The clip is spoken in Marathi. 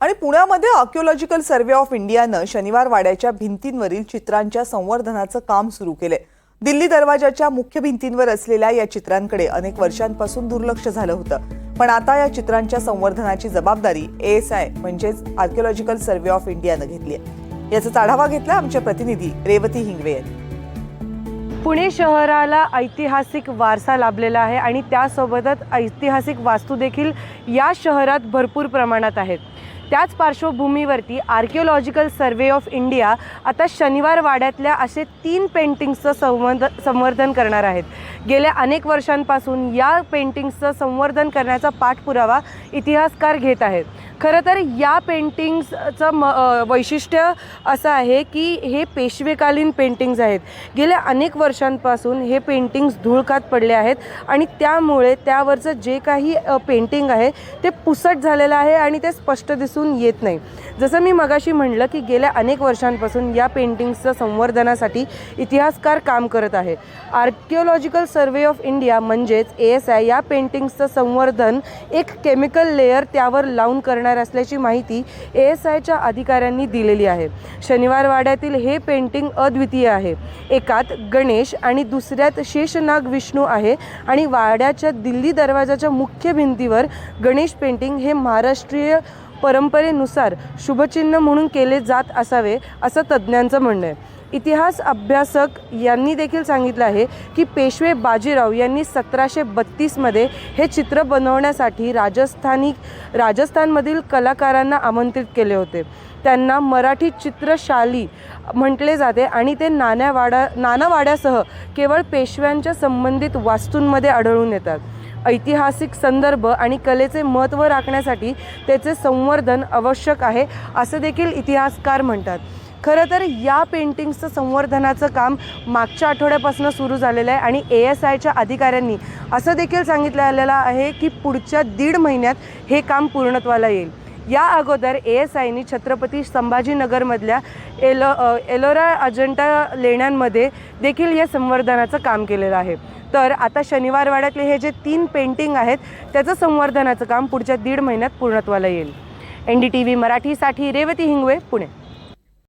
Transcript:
आणि पुण्यामध्ये आर्किओलॉजिकल सर्व्हे ऑफ इंडियानं शनिवार वाड्याच्या भिंतींवरील चित्रांच्या संवर्धनाचं काम सुरू केलंय दिल्ली दरवाजाच्या मुख्य भिंतींवर असलेल्या या चित्रांकडे अनेक वर्षांपासून दुर्लक्ष झालं होतं. पण आता या चित्रांच्या संवर्धनाची जबाबदारी एएसआय म्हणजेच आर्किओलॉजिकल सर्व्हे ऑफ इंडियानं घेतली आहे. याचाच आढावा घेतला आमच्या प्रतिनिधी रेवती हिंगवे यांनी. पुणे शहराला ऐतिहासिक वारसा लाभलेला आहे आणि त्यासोबतच ऐतिहासिक वास्तू देखील या शहरात भरपूर प्रमाणात आहेत. त्याच पार्श्वभूमीवरती आर्किओलॉजिकल सर्वे ऑफ इंडिया आता शनिवार वाड्यातल्या असे तीन पेंटिंग्सचं संवर्ध संवर्धन करणार आहेत. गेल्या अनेक वर्षांपासून या पेंटिंग्सचं संवर्धन करण्याचा पाठपुरावा इतिहासकार घेत आहेत. खरं तर या पेंटिंग्सचं म वैशिष्ट्य असं आहे की हे पेशवेकालीन पेंटिंग्ज आहेत. गेल्या अनेक वर्षांपासून हे पेंटिंग्स धूळखात पडले आहेत आणि त्यामुळे त्यावरचं जे काही पेंटिंग आहे ते पुसट झालेलं आहे आणि ते स्पष्ट दिसून येत नाही. जसं मी मगाशी म्हणलं की गेल्या अनेक वर्षांपासून या पेंटिंग्सचं संवर्धनासाठी इतिहासकार काम करत आहे. आर्किओलॉजिकल सर्वे ऑफ इंडिया म्हणजेच ए एस आय या पेंटिंग्सचं संवर्धन एक केमिकल लेअर त्यावर लावून करणार असल्याची माहिती ए एस आयच्या अधिकाऱ्यांनी दिलेली आहे. शनिवार वाड्यातील हे पेंटिंग अद्वितीय आहे. एकात गणेश आणि दुसऱ्यात शेषनाग विष्णू आहे आणि वाड्याच्या दिल्ली दरवाजाच्या मुख्य भिंतीवर गणेश पेंटिंग हे महाराष्ट्रीय परंपरेनुसार शुभचिन्ह म्हणून केले जात असावे असं तज्ज्ञांचं म्हणणं आहे. इतिहास अभ्यासक यांनी देखील सांगितलं आहे की पेशवे बाजीराव यांनी सतराशे बत्तीसमध्ये हे चित्र बनवण्यासाठी राजस्थानी राजस्थानमधील कलाकारांना आमंत्रित केले होते. त्यांना मराठी चित्रशाली म्हटले जाते आणि ते नाण्यावाडा नानावाड्यासह केवळ पेशव्यांच्या संबंधित वास्तूंमध्ये आढळून येतात. ऐतिहासिक संदर्भ आणि कलेचे महत्त्व राखण्यासाठी त्याचे संवर्धन आवश्यक आहे असं देखील इतिहासकार म्हणतात. खरं तर या पेंटिंग्सचं संवर्धनाचं काम मागच्या आठवड्यापासून सुरू झालेलं आहे आणि ए एस आयच्या अधिकाऱ्यांनी असं देखील सांगितलं आलेलं आहे की पुढच्या दीड महिन्यात हे काम पूर्णत्वाला येईल. या अगोदर ए एस आयनी छत्रपती संभाजीनगरमधल्या एलो एलोरा अजंटा लेण्यांमध्ये देखील या संवर्धनाचं काम केलेलं आहे. तर आता शनिवारवाड्यातले हे जे तीन पेंटिंग आहेत त्याचं संवर्धनाचं काम पुढच्या दीड महिन्यात पूर्णत्वाला येईल. एन डी टी व्ही मराठीसाठी रेवती हिंगवे पुणे.